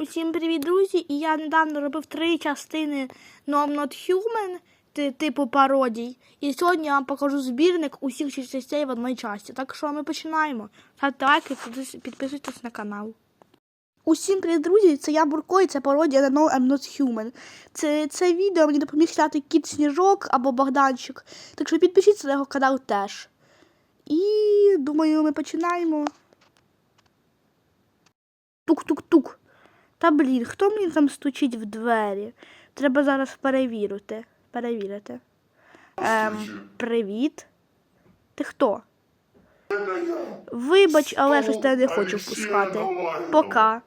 Усім привіт, друзі! І я недавно робив три частини No I'm Not Human, типу пародій. І сьогодні я вам покажу збірник усіх частей в одній часті. Так що ми починаємо. Ставте лайки, підпис- підписуйтесь на канал. Усім привіт, друзі! Це я Бурко і це пародія на No I'm Not Human. Це, це відео мені допоміг зняти кіт Сніжок або Богданчик. Так що підпишіться на його канал теж. І думаю, ми починаємо. Тук-тук-тук. Та блін, хто мені там стучить в двері? Треба зараз перевірити. Перевірити. Ем, привіт. Ти хто? Вибач, але щось тебе не хочу впускати. Пока.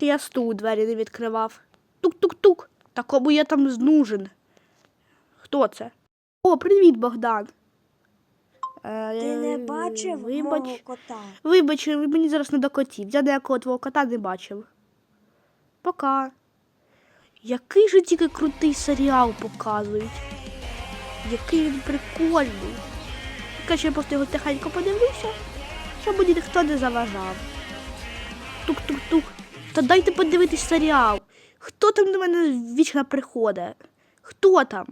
Я стул двері не відкривав. Тук-тук-тук. Та кому я там нужен? Хто це? О, привіт, Богдан. Е, Ти не бачив вибач. мого кота? Вибач, мені зараз не до котів. Я ніякого твого кота не бачив. Пока. Який же тільки крутий серіал показують. Який він прикольний. Що я просто його тихенько подивлюся, щоб мені ніхто не заважав. Тук-тук-тук. Та дайте подивитись серіал. Хто там до мене вічно приходить? Хто там?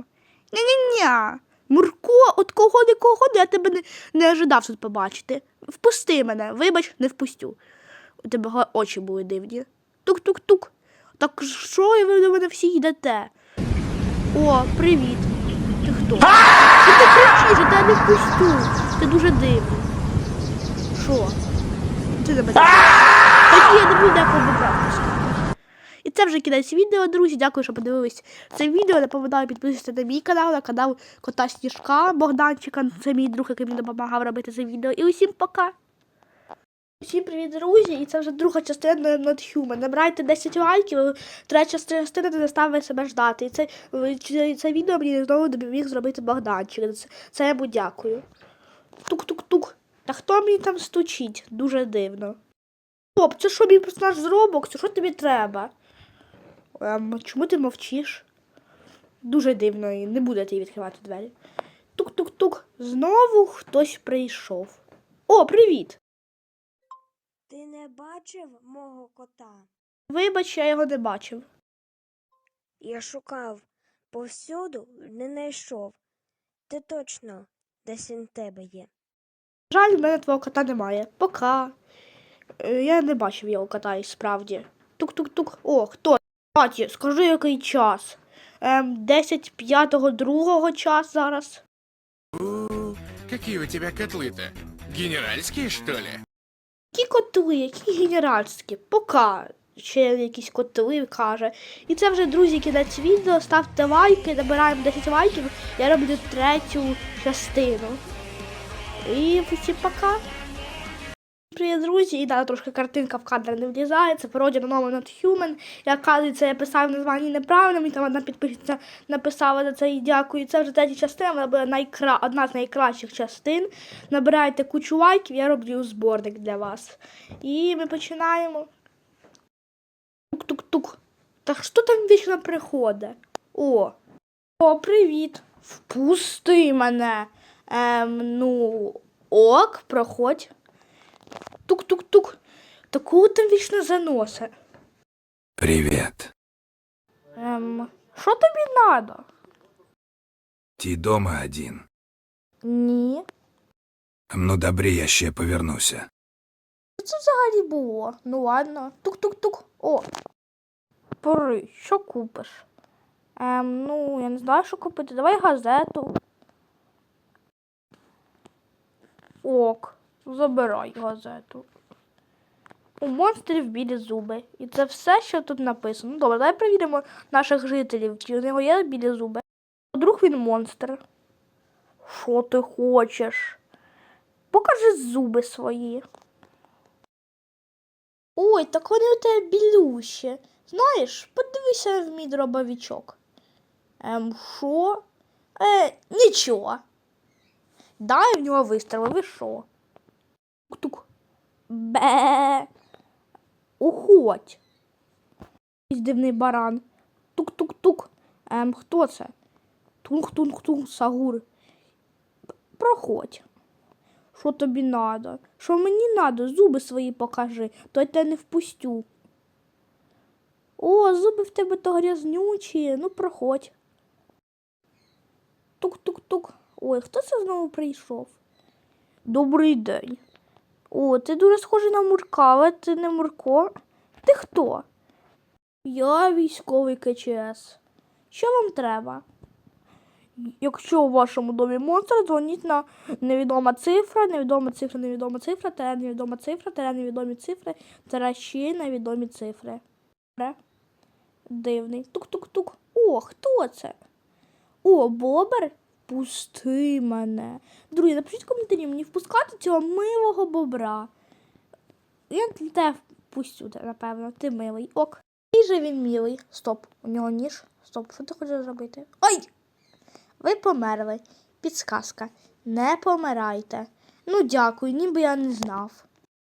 Ня-ня-ня. Мурко, от кого не кого, я тебе не, не ожидав тут побачити. Впусти мене, вибач, не впустю. У тебе очі були дивні. Тук-тук-тук. Так що ви до мене всі йдете? О, привіт. Ти хто? Що ти кричиш, я тебе не впустю. Ти дуже дивний. Що? Ти на мене. Я не буду ніякого вибратися. І це вже кінець відео, друзі. Дякую, що подивились це відео. Напоминаю підписуйтесь на мій канал, на канал Кота Сніжка Богданчика. Це мій друг, який мені допомагав робити це відео. І усім пока! Всім привіт, друзі! І це вже друга частина Not Human. Набирайте 10 лайків, третя частина не заставить себе ждати. І це, це, це відео мені знову допоміг зробити Богданчик. Це, це я йому дякую. Тук-тук-тук. Та хто мені там стучить? Дуже дивно. Стоп, це що мій персонаж з Робоксу? Що тобі треба? Ем, чому ти мовчиш? Дуже дивно, і не буде ти відкривати двері. Тук-тук-тук. Знову хтось прийшов. О, привіт! Ти не бачив мого кота? Вибач, я його не бачив. Я шукав повсюду, не знайшов. Ти точно десь він тебе є. Жаль, в мене твого кота немає. Пока. Е, Я не бачив його кота і справді. Тук-тук-тук. О, хто? Каті, скажи, який час. Ем, 10 5 другого час зараз. Какие у тебя котлы-то? Генеральские, что ли? Які котли, які генеральські, пока. Ще якісь котли каже. І це вже, друзі, кінець відео. Ставте лайки, набираємо 10 лайків. Я роблю третю частину. І всім пока. Привіт, друзі, і да, трошки картинка в кадр не влізає. Це пародія на новий Not Human. Я кажеться, я писав названня неправильно, мені там одна підписниця написала за це і дякую. Це вже третя частина, вона була найкра... одна з найкращих частин. Набирайте кучу лайків, я роблю зборник для вас. І ми починаємо. Тук-тук-тук. Та що там вічно приходить? О. О, привіт. Впусти мене. Ем, ну, ок, проходь. Тук-тук-тук. Таку там вічно заноси. Привет. Ем, що тобі надо? Ти дома один. Ні. Ну, добре, я ще повернуся. Що це взагалі було? Ну ладно. Тук-тук-тук. О. Пори, що купиш? Ем, ну, я не знаю, що купити. Давай газету. Ок, забирай газету. У монстрів білі зуби. І це все, що тут написано. Ну, добре, давай перевіримо наших жителів, чи у нього є білі зуби. Вдруг він монстр. Що ти хочеш? Покажи зуби свої. Ой, так вони у тебе білющі. Знаєш, подивися в мій дробовичок. Ем, що? Е, нічого. Дай в нього вистріли, ви що? Тук-тук. Бе. Уходь. Дивний баран. Тук-тук-тук. Ем, хто це? Тунг-тунг-тунг, Сагур. Проходь. Що тобі надо? Що мені надо? Зуби свої покажи, то я тебе не впустю. О, зуби в тебе то грязнючі. Ну, проходь. Тук-тук-тук. Ой, хто це знову прийшов? Добрий день. О, ти дуже схожий на Мурка, але ти не Мурко. Ти хто? Я військовий КЧС. Що вам треба? Якщо у вашому домі монстр, дзвоніть на невідома цифра, невідома цифра, невідома цифра, тере невідома цифра, тере невідомі цифри, тере ще невідомі цифри. Дивний. Тук-тук-тук. О, хто це? О, бобер? Пусти мене. Друзі, напишіть коментарі, мені впускати цього милого бобра. Я тебе впустю, напевно, ти милий. Ок. Який же він милий. Стоп, у нього ніж. Стоп, що ти хочеш зробити? Ой! Ви померли. Підсказка. Не помирайте. Ну, дякую, ніби я не знав.